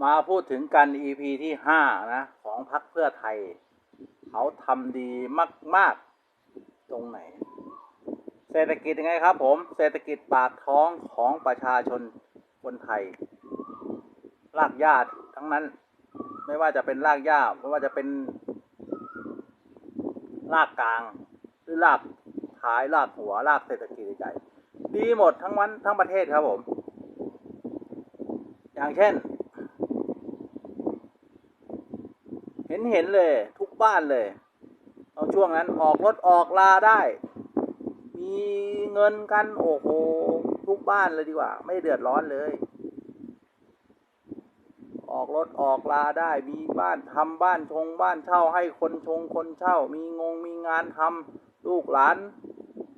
มาพูดถึงกัน EP ที่ห้านะของพรรคเพื่อไทย เขาทำดีมาก ๆ ตรงไหน เศรษฐกิจยังไงครับผม เศรษฐกิจปากท้องของประชาชนคนไทย รากหญ้าทั้งนั้น ไม่ว่าจะเป็นรากหญ้าไม่ว่าจะเป็น รากกลาง หรือรากท้ายรากหัวรากเศรษฐกิจใหญ่ดีหมดทั้งวันทั้งประเทศครับผม อย่างเช่น เห็นเห็นเลยทุกบ้านเลย เอาช่วงนั้นออกรถออกลาได้ มีเงินกันโอ้โหทุกบ้านเลยดีกว่า ไม่เดือดร้อนเลย ออกรถออกลาได้ มีบ้านทำบ้านชงบ้านเช่าให้คนชงคนเช่า มีงงมีงานทำลูกหลาน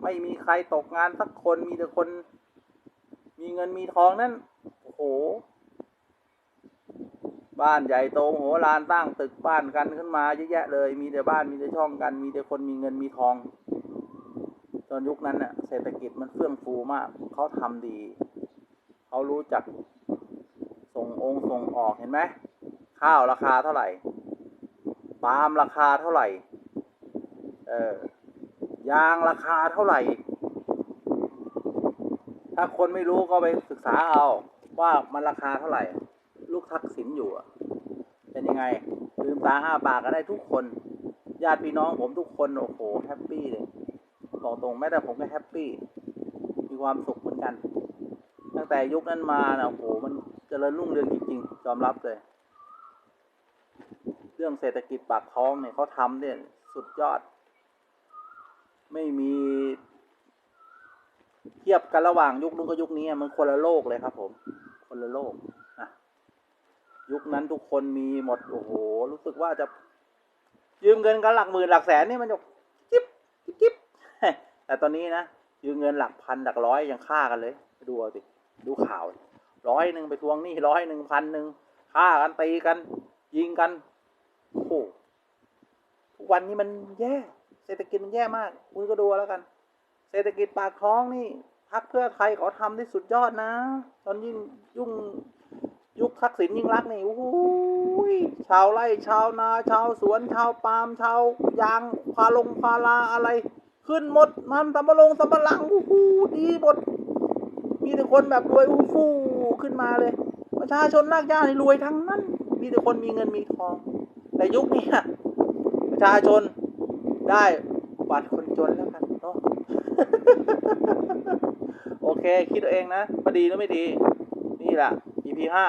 ไม่มีใครตกงานสักคนมีแต่คน มีเงินมีทองนั่นโอ้โห บ้านใหญ่โตโหฬารตั้งตึกบ้านกันขึ้นมาเยอะแยะเลย มีแต่บ้านมีแต่ช่องกัน มีแต่คนมีเงินมีทอง ตอนยุคนั้นเน่ะเศรษฐกิจมันเฟื่องฟูมากเขาทำดี เขารู้จักส่งองค์ส่งออกเห็นไหมข้าวราคาเท่าไหร่ปาล์มราคาเท่าไหร่ เออยางราคาเท่าไหร่ ถ้าคนไม่รู้ก็ไปศึกษาเอาว่ามันราคาเท่าไหร่ ลูกทักษิณอยู่อะเป็นยังไงลืมตาอ้าปากก็ได้ทุกคนญาติพี่น้องผมทุกคนโอ้โหแฮปปี้เลยบอกตรงแม้แต่ผมก็แฮปปี้มีความสุขเหมือนกัน ตั้งแต่ยุคนั้นมานะโอ้โหมันเจริญรุ่งเรืองจริงๆยอมรับเลย เรื่องเศรษฐกิจปากท้องเนี่ยเขาทำเนี่ยสุดยอด ไม่มีเทียบกันระหว่างยุคนู้นกับยุคนี้มันคนละโลกเลยครับผม คนละโลก ยุคนั้นทุกคนมีหมด โอ้โห รู้สึกว่าจะยืมเงินกันหลักหมื่นหลักแสนนี่มันจะจิ๊บจิ๊บจิ๊บแต่ตอนนี้นะยืมเงินหลักพันหลักร้อยยังฆ่ากันเลย ดูสิดูข่าวร้อยหนึ่งไปทวงหนี้ร้อยหนึ่งพันหนึ่งฆ่ากันตีกัน ยิงกันโอ้โหทุกวันนี้มันแย่ เศรษฐกิจมันแย่มาก คุณก็ดูแล้วกัน เศรษฐกิจปากท้องนี่พักเพื่อไทยเขาทำได้สุดยอดนะ ตอนยิ่งยุ่ง ยุคทักษิณยิ่งรักนี่โอ้โหยชาวไร่ชาวนา ชาวสวน ชาวปาล์มชาวยางพาลงพาราอะไร ขึ้นหมดมันตำปะลงตำปะลังโอ้โหดีหมดมีแต่คนแบบรวยอู้ฟู่ขึ้นมาเลย ประชาชนรากหญ้านี่รวยทั้งนั้น มีแต่คนมีเงินมีทอง แต่ยุคนี้ประชาชนได้บัตรคนจนแล้วกันเนาะโอเค คิดเอาเองนะว่าดีหรือไม่ดี นี่แหละ EP ห้า